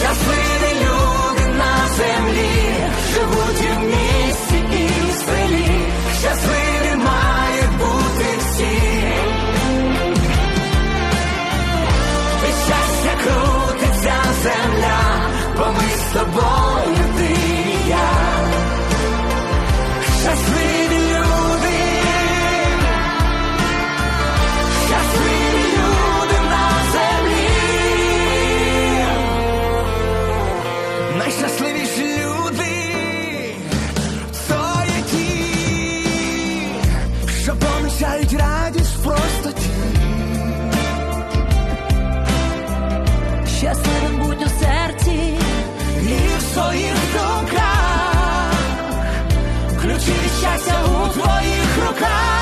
Just що помічають радість в простоті. Щасливим будь у серці, І в своїх думках ключі від щастя у твоїх руках.